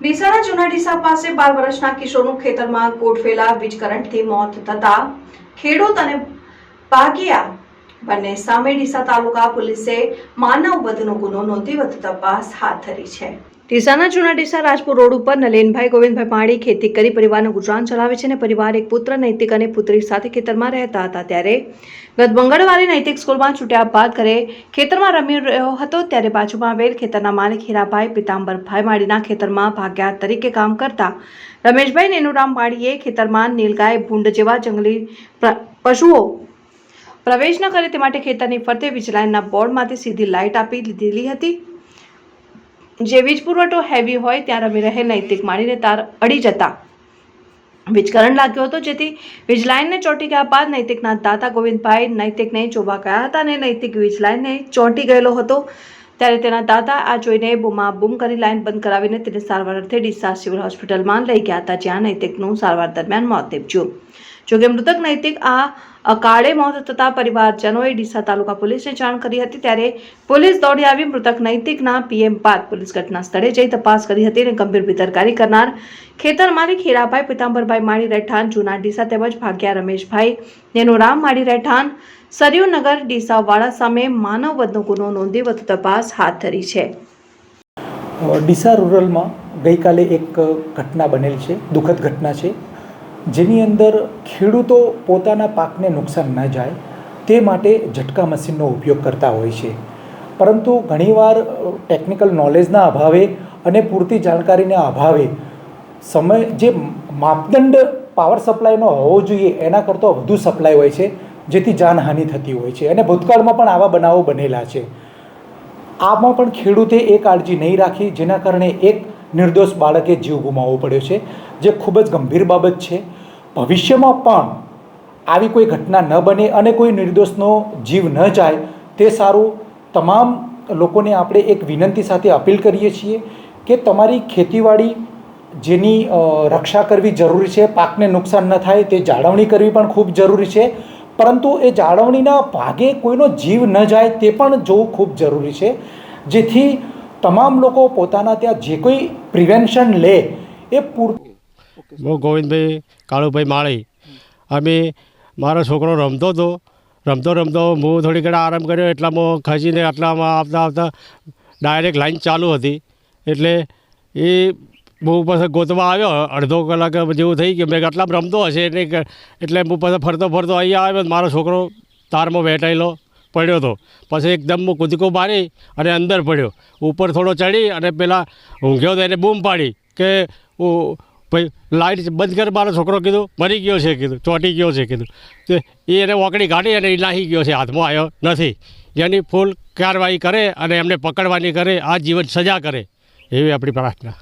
ડીસાના જૂના ડીસા પાસે બાર વર્ષના કિશોરનું ખેતરમાં ગોઠવેલા વીજ કરંટથી મોત થતા ખેડૂત અને ભાગિયા બંને સામે ડીસા તાલુકા પોલીસે માનવ વધનો ગુનો નોંધી વધુ તપાસ હાથ ધરી છે. ડીસાના જૂના ડીસા રાજપુર રોડ ઉપર નલેનભાઈ ગોવિંદભાઈ પાણી ખેતી કરી પરિવારનું ગુજરાન ચલાવે છે અને પરિવાર એક પુત્ર, નૈતિક અને પુત્રી સાથે ખેતરમાં રહેતા હતા. ત્યારે ગત મંગળવારે નૈતિક સ્કૂલમાં છૂટ્યા બાદ ઘરે ખેતરમાં રમી રહ્યો હતો. ત્યારે બાજુમાં આવેલ ખેતરના માલિક હીરાભાઈ, પિતાંબરભાઈ માળીના ખેતરમાં ભાગ્યા તરીકે કામ કરતા રમેશભાઈ નેનુરામ માળીએ ખેતરમાં નીલગાય, ભૂંડ જેવા જંગલી પશુઓ પ્રવેશ ન કરે તે માટે ખેતરની ફરતે વીજ લાઇનના બોર્ડમાંથી સીધી લાઇટ આપી દીધેલી હતી. જે વીજ પુરવઠો હેવી હોય ત્યાં રમી રહેલ નૈતિક માળીને તાર અડી જતા. વીજ કરંટ લાગ્યો હતો, જેથી વીજ લાઇનને ચોંટી ગયા બાદ નૈતિકના દાદા ગોવિંદભાઈ નૈતિકને જોવા ગયા હતા અને નૈતિક વીજ લાઇનને ચોંટી ગયેલો હતો. ત્યારે તેના દાદા આ જોઈને બૂમા બૂમ કરી લાઇન બંધ કરાવીને તેને સારવાર અર્થે ડીસા સિવિલ હોસ્પિટલમાં લઈ ગયા હતા, જ્યાં નૈતિકનું સારવાર દરમિયાન મોત નીપજ્યું. જોકે મૃતક નૈતિક આ અકાળે મોત થતા પરિવારજનોએ ડીસા તાલુકા પોલીસને જાણ કરી હતી ત્યારે પોલીસ દોડી આવી મૃતક નૈતિકના પીએમ બાદ પોલીસ ઘટના સ્થળે જઈ તપાસ કરી હતી અને ગંભીર બેદરકારી કરનાર ખેતર માલિક હીરાભાઈ પિતાંબરભાઈ માળી રહેઠાણ જૂના ડીસા તેમજ ભાગ્યા રમેશભાઈ, નેનુરામ માળી રહેઠાણ સરયુનગર ડીસાવાળા સામે માનવ વધનો ગુનો નોંધી વધુ તપાસ હાથ ધરી છે. ડીસા રૂરલમાં ગઈકાલે એક ઘટના બનેલ છે, દુઃખદ ઘટના છે. જેની અંદર ખેડૂતો પોતાના પાકને નુકસાન ન જાય, તે માટે ઝટકા મશીનનો ઉપયોગ કરતા હોય છે. પરંતુ ઘણીવાર ટેકનિકલ નોલેજના અભાવે અને પૂરતી જાણકારીના અભાવે, સમય, જે માપદંડ પાવર સપ્લાયનો હોવો જોઈએ, એના કરતાં વધુ સપ્લાય હોય છે, જેથી જાનહાનિ થતી હોય છે અને ભૂતકાળમાં પણ આવા બનાવો બનેલા છે. આમાં પણ ખેડૂતે એ કાળજી નહીં રાખી, જેના કારણે એક નિર્દોષ બાળકે જીવ ગુમાવવો પડ્યો છે, જે ખૂબ જ ગંભીર બાબત છે. ભવિષ્યમાં પણ આવી કોઈ ઘટના ન બને અને કોઈ નિર્દોષનો જીવ ન જાય, તે સારું તમામ લોકોને આપણે એક વિનંતી સાથે અપીલ કરીએ છીએ કે તમારી ખેતીવાડી જેની રક્ષા કરવી જરૂરી છે, પાકને નુકસાન ન થાય, તે જાળવણી કરવી પણ ખૂબ જરૂરી છે. પરંતુ એ જાળવણીના ભાગે કોઈનો જીવ ન જાય, તે પણ જોવું ખૂબ જરૂરી છે. જેથી તમામ લોકો પોતાના ત્યાં જે કોઈ પ્રિવેન્શન લે, એ પૂરતું હું ગોવિંદભાઈ, કાળુભાઈ માળી. અમે, મારો છોકરો રમતો હતો. રમતો રમતો હું થોડી ઘણા આરામ કર્યો, એટલામાં ખસીને આટલામાં આવતા આવતા ડાયરેક્ટ લાઈન ચાલુ હતી. એટલે એ બહુ પછી ગોતવા આવ્યો, અડધો કલાક જેવું થઈ ગયું. મેં આટલામાં રમતો હશે, એટલે એટલે હું પછી ફરતો ફરતો અહીંયા આવ્યો મારો છોકરો તારમાં વેટાયેલો. પડ્યો હતો પછી એકદમ કૂદકો મારી અને અંદર પડ્યો. ઉપર થોડો ચડી અને પેલા ઊંઘ્યો તો એને બૂમ પાડી કે ભાઈ લાઇટ બંધ કર મારો છોકરો કીધું. મરી ગયો છે કીધું. ચોંટી ગયો છે કીધું. તે એને ઓકડી કાઢી અને એ નાહી ગયો છે. હાથમાં આવ્યો નથી. જેની ફૂલ કાર્યવાહી કરે અને એમને પકડવાની કરે. આ જીવન સજા કરે. એવી આપણી પ્રાર્થના.